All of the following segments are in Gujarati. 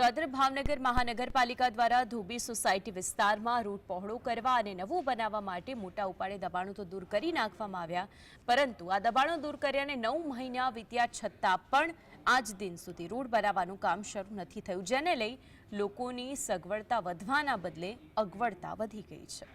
દાદર ભાવનગર મહાનગરપાલિકા દ્વારા ધોબી સોસાયટી વિસ્તારમાં રૂટ પહોળો કરવા અને નવું બનાવવા માટે મોટા ઉપાડે દબાણો તો દૂર કરી નાખવામાં આવ્યા. પરંતુ આ દબાણો દૂર કર્યાને નવ મહિના વીત્યા છતાં પણ આજ દિન સુધી રોડ બનાવવાનું કામ શરૂ નથી થયું, જેને લઈ લોકોની સગવડતા વધવાના બદલે અગવડતા વધી ગઈ છે.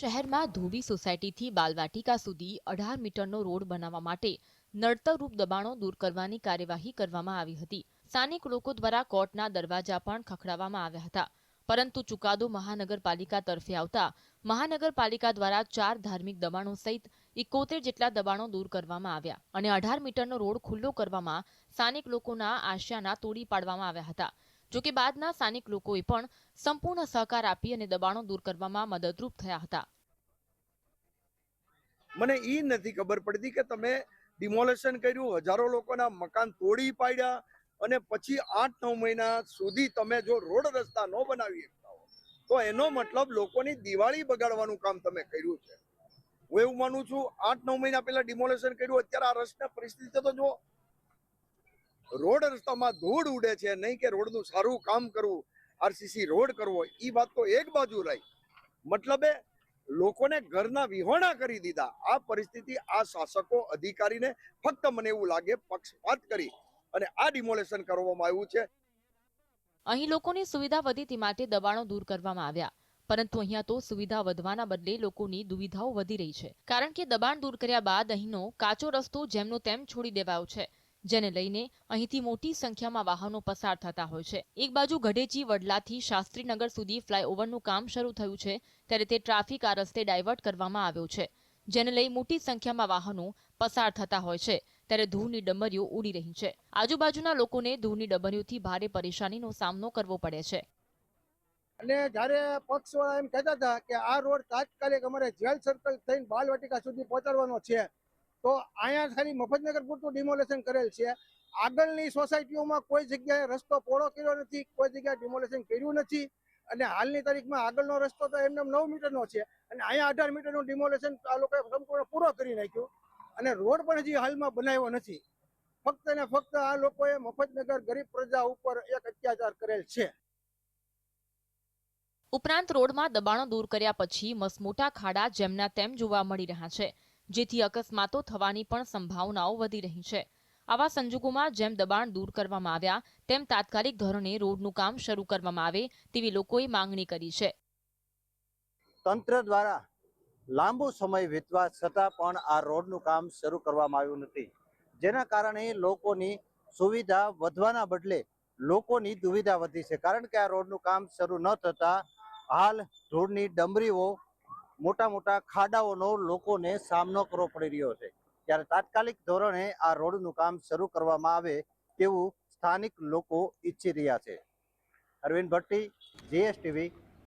શહેરમાં ધોબી સોસાયટીથી બાલવાટિકા સુધી અઢાર મીટરનો રોડ બનાવવા માટે નડતરરૂપ દબાણો દૂર કરવાની કાર્યવાહી કરવામાં આવી હતી. સ્થાનિક લોકો દ્વારા કોર્ટના દરવાજા પણ ખખડાવવામાં આવ્યા હતા. પરંતુ ચુકાદો મહાનગરપાલિકા તરફે આવતા મહાનગરપાલિકા દ્વારા ચાર ધાર્મિક દબાણો સહિત ઇકોતેર જેટલા દબાણો દૂર કરવામાં આવ્યા અને અઢાર મીટરનો રોડ ખુલ્લો કરવામાં સ્થાનિક લોકોના આશયાના તોડી પાડવામાં આવ્યા હતા. જોકે બાદના સ્થાનિક લોકોએ પણ સંપૂર્ણ સહકાર આપી અને દબાણો દૂર કરવામાં મદદરૂપ થયા હતા. મને એ નથી ખબર પડતી કે તમે ડિમોલેશન કર્યું, હજારો લોકોના મકાન તોડી પાડ્યા અને પછી આઠ નવ મહિના સુધી તમે જો રોડ રસ્તા ન બનાવી શકતા હો, તો એનો મતલબ લોકોની દિવાળી બગાડવાનું કામ તમે કર્યું છે. હું એવું માનું છું, આઠ નવ મહિના પહેલા ડિમોલેશન કર્યું, અત્યારે આ રસ્તા પરિસ્થિતિ તો જો રોડ રસ્તામાં ધૂળ ઉડે છે, નહીં કે રોડનું સારું કામ કરવું, આરસીસી રોડ કરવો એ વાત તો એક બાજુ રહી. મતલબે લોકોને ઘરના વિહોણા કરી દીધા. આ પરિસ્થિતિ આ શાસકો અધિકારીને ફક્ત મને એવું લાગે પક્ષપાત કરી અને આ ડિમોલેશન કરવામાં આવ્યું છે. અહીં લોકોની સુવિધા વધી તે માટે દબાણો દૂર કરવામાં આવ્યા. પરંતુ અહીંયા તો સુવિધા વધવાના બદલે લોકોની દુવિધાઓ વધી રહી છે. કારણ કે દબાણ દૂર કર્યા બાદ અહીંનો કાચો રસ્તો જેમનો તેમ છોડી દેવાયો છે. જેને લઈને અહીંથી મોટી સંખ્યામાં વાહનો પસાર થતા હોય છે. એક બાજુ ગઢેચી વડલાથી શાસ્ત્રીનગર સુધી ફ્લાયઓવરનું કામ શરૂ થયું છે, ત્યારે તે ટ્રાફિક આ રસ્તે ડાયવર્ટ કરવામાં આવ્યો છે. જેને લઈ મોટી સંખ્યામાં વાહનો પસાર થતા હોય છે, ત્યારે ધૂળની ડમરીઓ ઉડી રહી છે. આજુબાજુના લોકોને ધૂળની ડમરીઓથી ભારે પરેશાનીનો સામનો કરવો પડે છે. અને જ્યારે પક્ષવાળા એમ કહેતા હતા કે આ રોડ તાત્કાલિક અમારે જેલ સર્કલ થઈને બાલવાટિકા સુધી પહોંચાડવાનો છે તો અહીંયા ખાલી મફતનગર પૂરતું ડિમોલેશન કરેલ છે. આગળની સોસાયટીઓમાં કોઈ જગ્યાએ રસ્તો પહોળો કર્યો નથી, કોઈ જગ્યાએ ડિમોલેશન કર્યું નથી. અને હાલની તારીખમાં આગળનો રસ્તો તો એમને નવ મીટરનો છે. અને અહીંયા અઢાર મીટરનું ડિમોલેશન આ લોકોએ સંપૂર્ણ પૂરો કરી નાખ્યું. અને રોડ પણ હજી હાલમાં બનાવ્યો નથી. ફક્ત ને ફક્ત આ લોકોએ મફતનગર ગરીબ પ્રજા ઉપર એક અત્યાચાર કરેલ છે. ઉપરાંત રોડમાં દબાણો દૂર કર્યા પછી મસમોટા ખાડા જેમના તેમ જોવા મળી રહ્યા છે. જેથી અકસ્માતો થવાની પણ સંભાવનાઓ વધી રહી છે. આવા સંજોગોમાં જેમ દબાણ દૂર કરવામાં આવ્યા, તેમ તાત્કાલિક ધોરણે રોડનું કામ શરૂ કરવામાં આવે તેવી લોકોએ માંગણી કરી છે. તંત્ર દ્વારા લાંબો સમય વીતવા છતાં પણ આ રોડનું કામ શરૂ કરવામાં આવ્યું નથી. જેના કારણે લોકોની સુવિધા વધવાના બદલે લોકોની દુવિધા વધી છે. કારણ કે આ રોડનું કામ શરૂ ન થતા હાલ ધૂળની ડમરીઓ મોટા મોટા ખાડાઓનો લોકોને સામનો કરવો પડી રહ્યો છે. ત્યારે તાત્કાલિક ધોરણે આ રોડનું કામ શરૂ કરવામાં આવે તેવું સ્થાનિક લોકો ઈચ્છી રહ્યા છે. અરવિંદ ભટ્ટી, જીએસટીવી